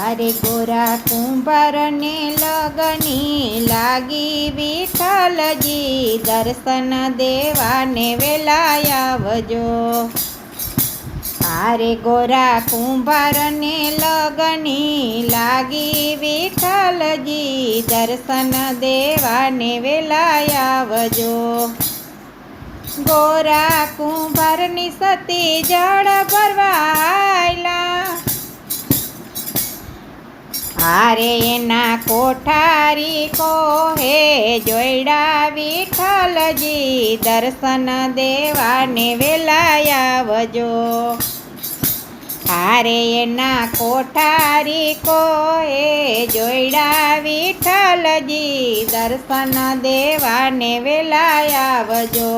હારે ગોરા કુંભારને લગની લાગી વિઠ્ઠલજી દર્શન દેવાને વેલાય આવજો. હારે ગોરા કુંભારને લગની લાગી વિઠ્ઠલજી દર્શન દેવાને વેલાય આવજો. ગોરા કુંભારની સતી જળ ભરવાયલા હારે એના કોઠારી કોહે જોઈડા વિઠ્ઠલજી દર્શન દેવાને વેલાય આવજો. હારે એના કોઠારી કોહે જોઈડા વિઠ્ઠલજી દર્શન દેવાને વેલાય આવજો.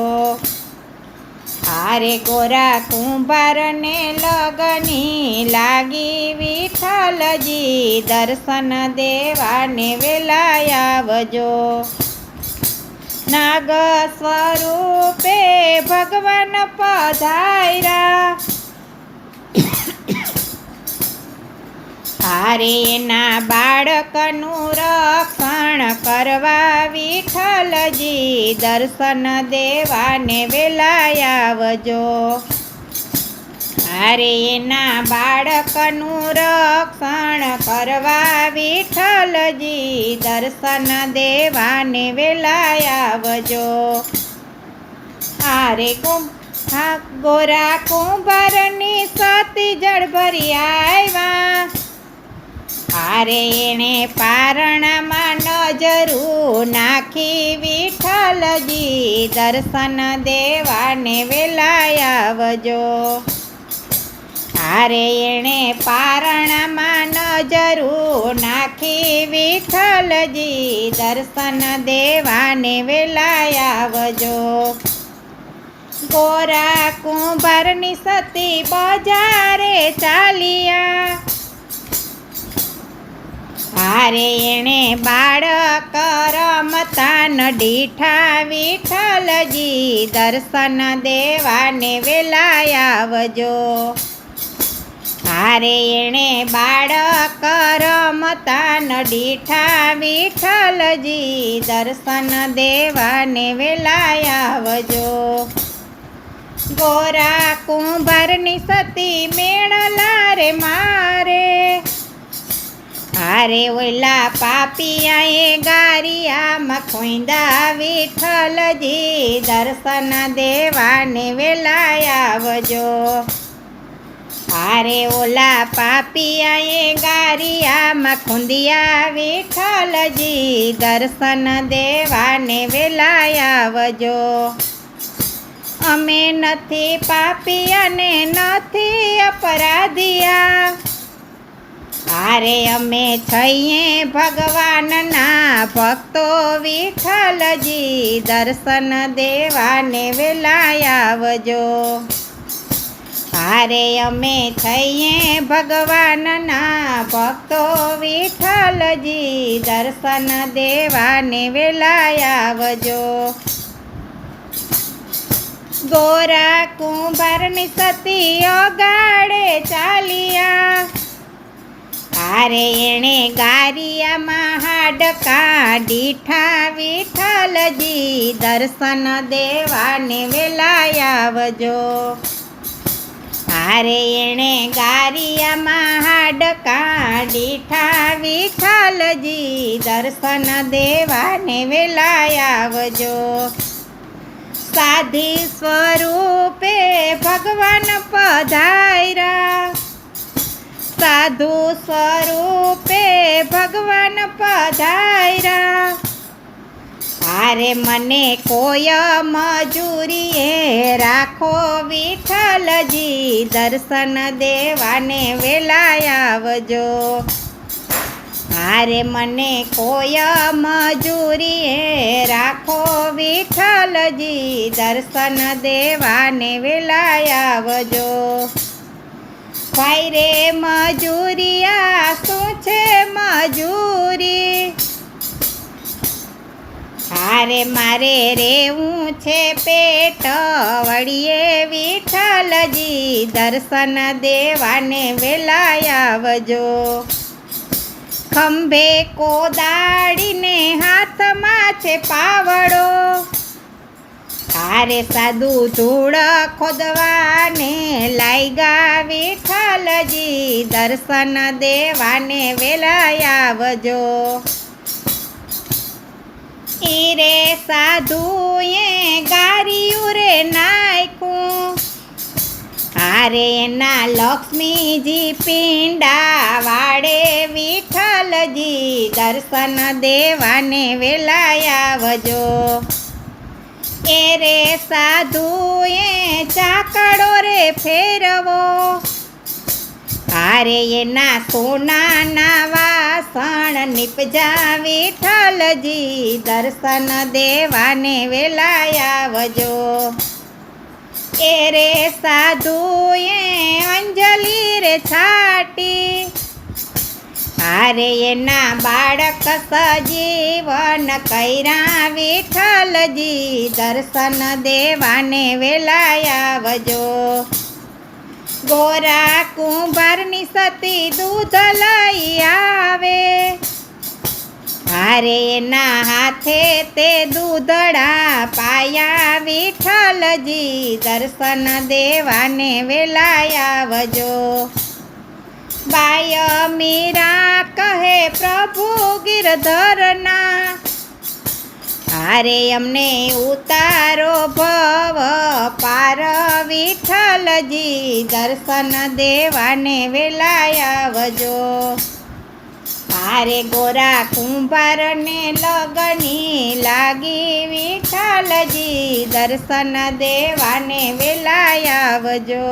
હારે ગોરા કુંભારને લગની લાગી વિઠ્ઠલજી દર્શન દેવાને વેલાય આવજો. નાગ સ્વરૂપે ભગવાન પધાર્યા. હારે એના બાળકનું રક્ષણ કરવા વિઠ્ઠલજી દર્શન દેવાને વેલાય આવજો. બાળકનું રક્ષણ કરવા વિઠ્ઠલજી દર્શન દેવાને વેલાય આવજો. હારે કું હા, ગોરા કુંભારની સતી જળ ભરી આવ્યા. હારે એણે પારણામાં નજરું નાખી વિઠ્ઠલજી દર્શન દેવાને વેલાય આવજો. હારે એણે પારણામાં નજરું નાખી વિઠ્ઠલજી દર્શન દેવાને વેલાય આવજો. ગોરા કુંભારની સતી બજારે ચાલ્યા. હારે એણે બાળક રમતા ન ડીઠા વિઠ્ઠલજી દર્શન દેવાને વેલા આવજો. હારે એણે બાળક રમતા ન ડીઠા વિઠ્ઠલજી દર્શન દેવાને વેલા આવજો. ગોરા કુંભારની સતી મેળલા રે મારે. હારે ઓલા પાપિયાએ ગારિયામાં ખોઈંદા વિઠ્ઠલજી દર્શન દેવાને વેલા આવજો. હારે ઓલા પાપિયાએ ગારિયામાં મખુંદિયા વિઠ્ઠલજી દર્શન દેવાને વેલા આવજો. અમે નથી પાપિયાને નથી અપરાધિયા. હારે અમે થઈએ ભગવાનના ભક્તો વિઠ્ઠલજી. દર્શન દેવાને વેલાયાવજો હારે અમે થઈએ ભગવાનના ભક્તો વિઠ્ઠલજી. દર્શન દેવાને વેલાયાવજો ગોરા કુંભારની સતી ગાડે હારે એણે ગારિયામાં હાડકા દીઠા વિઠ્ઠલજી દર્શન દેવાને વેલાય આવજો. હારે એણે ગારિયામાં હાડકા દીઠા વિઠ્ઠલજી દર્શન દેવાને વેલાય સાધી સ્વરૂપે ભગવાન પધાર્યા. સાધુ સ્વરૂપે ભગવાન પધાર્યા. હારે મને કોય મજૂરીએ રાખો વિઠ્ઠલજી, દર્શન દેવાને વેલા આવજો. હારે મને કોય મજૂરીએ રાખો વિઠ્ઠલજી, દર્શન દેવાને વેલા આવજો. ભાઈ રે મજૂરિયા, શું છે મજૂરી? હારે મારે રેવું છે પેટ, વળીએ વિઠ્ઠલજી દર્શન દેવાને વેલા આવજો. ખંભે કોદાડીને હાથમાં છે પાવડો. હારે સાધુ ધૂળ ખોદવાને લાયગા વિઠ્ઠલજી દર્શન દેવાને વેલા આવજો. ઈ સાધુ સાધુએ ગારિયું રે નાખ્યું હારે એના લક્ષ્મીજી પિંડા વાડે વિઠ્ઠલજી દર્શન દેવાને વેલા આવજો. એ રે સાધુએ ચાકડો રે ફેરવો. હારે એના સોનાના વાસણ નિપજા વિઠ્ઠલજી દર્શન દેવાને વેલા આવજો. એ રે સાધુએ અંજલિ રે છાટી હારે એના બાળક સજીવન કૈરા વિઠ્ઠલજી. દર્શન દેવાને વેલાયા વજો ગોરા કુંભારની સતી દૂધ લઈ આવે. હારે એના હાથે તે દૂધડા પાયા વિઠ્ઠલજી. દર્શન દેવાને વેલાયા આવજો. બાય મીરા કહે, પ્રભુ ગિરધરના, હારે અમને ઉતારો ભવ પાર વિઠ્ઠલજી, દર્શન દેવાને વેલાયાવજો હારે ગોરા કુંભારને લગની લાગી વિઠ્ઠલજી, દર્શન દેવાને વેલાયાવજો